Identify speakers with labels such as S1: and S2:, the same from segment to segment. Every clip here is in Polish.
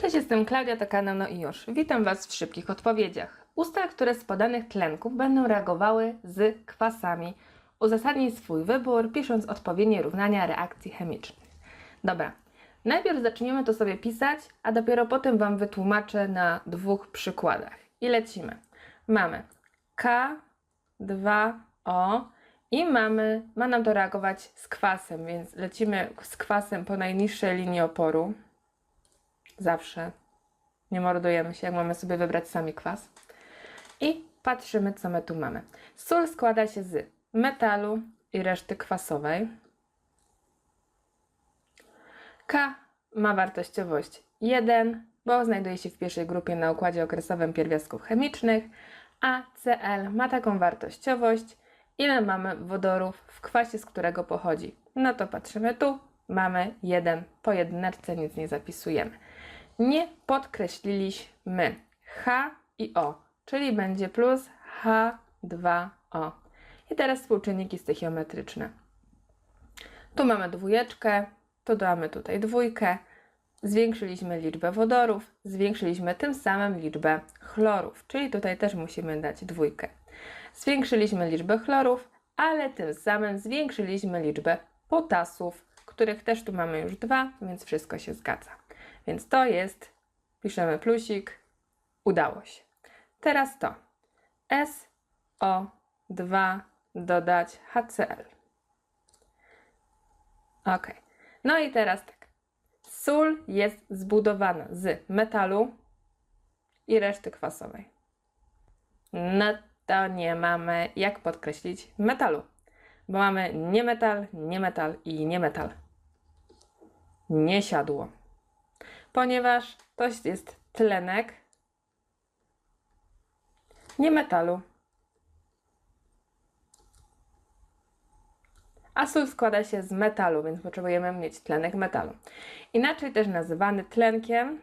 S1: Cześć, jestem Klaudia, to kanał No i już. Witam Was w szybkich odpowiedziach. Usta, które z podanych tlenków będą reagowały z kwasami. Uzasadnij swój wybór, pisząc odpowiednie równania reakcji chemicznych. Dobra, najpierw zaczniemy to sobie pisać, a dopiero potem Wam wytłumaczę na dwóch przykładach. I lecimy. Mamy K2O i mamy, ma nam to reagować z kwasem, więc lecimy z kwasem po najniższej linii oporu. Zawsze. Nie mordujemy się, jak mamy sobie wybrać sami kwas. I patrzymy, co my tu mamy. Sól składa się z metalu i reszty kwasowej. K ma wartościowość 1, bo znajduje się w pierwszej grupie na układzie okresowym pierwiastków chemicznych, a Cl ma taką wartościowość, ile mamy wodorów w kwasie, z którego pochodzi. No to patrzymy tu, mamy 1 po jedyneczce, nic nie zapisujemy. Nie podkreśliliśmy H i O, czyli będzie plus H2O. I teraz współczynniki stoichiometryczne. Tu mamy dwójeczkę, tu damy tutaj dwójkę. Zwiększyliśmy liczbę wodorów, zwiększyliśmy tym samym liczbę chlorów, czyli tutaj też musimy dać dwójkę. Zwiększyliśmy liczbę chlorów, ale tym samym zwiększyliśmy liczbę potasów, których też tu mamy już dwa, więc wszystko się zgadza. Więc to jest, piszemy plusik, udało się. Teraz to SO2 dodać HCl. Ok. No i teraz tak. Sól jest zbudowana z metalu i reszty kwasowej. No to nie mamy jak podkreślić metalu, bo mamy niemetal, niemetal i niemetal. Nie siadło ponieważ to jest tlenek nie metalu. A sól składa się z metalu, więc potrzebujemy mieć tlenek metalu. Inaczej też nazywany tlenkiem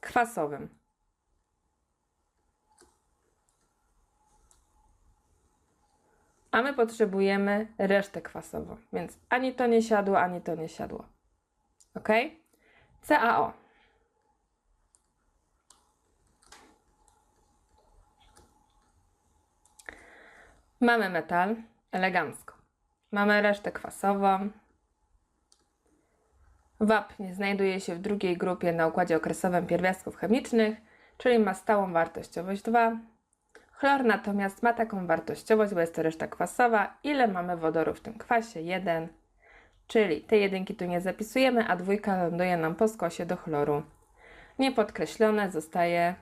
S1: kwasowym. A my potrzebujemy resztę kwasową, więc ani to nie siadło, ani to nie siadło. Ok? CaO. Mamy metal, elegancko. Mamy resztę kwasową. Wapń znajduje się w drugiej grupie na układzie okresowym pierwiastków chemicznych, czyli ma stałą wartościowość 2. Chlor natomiast ma taką wartościowość, bo jest to reszta kwasowa. Ile mamy wodoru w tym kwasie? 1. Czyli te jedynki tu nie zapisujemy, a dwójka ląduje nam po skosie do chloru. Niepodkreślone zostaje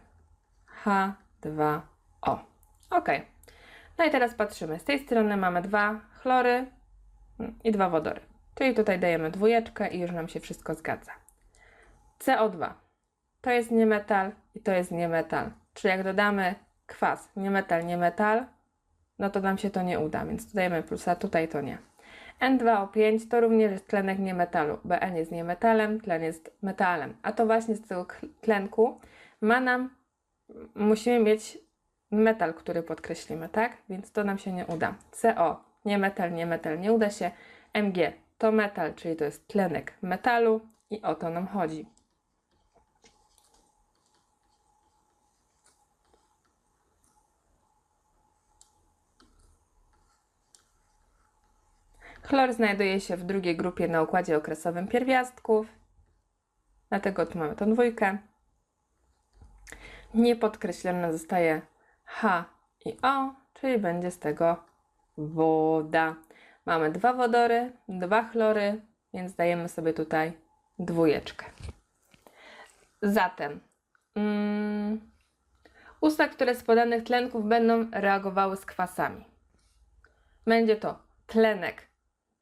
S1: H2O. Ok. No i teraz patrzymy. Z tej strony mamy dwa chlory i dwa wodory. Czyli tutaj dajemy dwójeczkę i już nam się wszystko zgadza. CO2 to jest niemetal i to jest niemetal. Czyli jak dodamy kwas niemetal, niemetal, no to nam się to nie uda, więc tu dajemy plusa, tutaj to nie. N2O5 to również jest tlenek niemetalu. Bn jest niemetalem, tlen jest metalem. A to właśnie z tego tlenku ma nam, musimy mieć metal, który podkreślimy, tak? Więc to nam się nie uda. CO, nie metal, nie metal, nie uda się. Mg to metal, czyli to jest tlenek metalu i o to nam chodzi. Chlor znajduje się w drugiej grupie na układzie okresowym pierwiastków, dlatego tu mamy tą dwójkę. Niepodkreślone zostaje H i O, czyli będzie z tego woda. Mamy dwa wodory, dwa chlory, więc dajemy sobie tutaj dwójeczkę. Zatem mm, usta, które z podanych tlenków będą reagowały z kwasami. Będzie to tlenek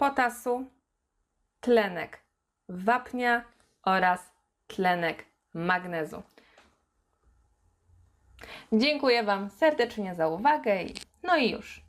S1: potasu, tlenek wapnia oraz tlenek magnezu. Dziękuję Wam serdecznie za uwagę no i już.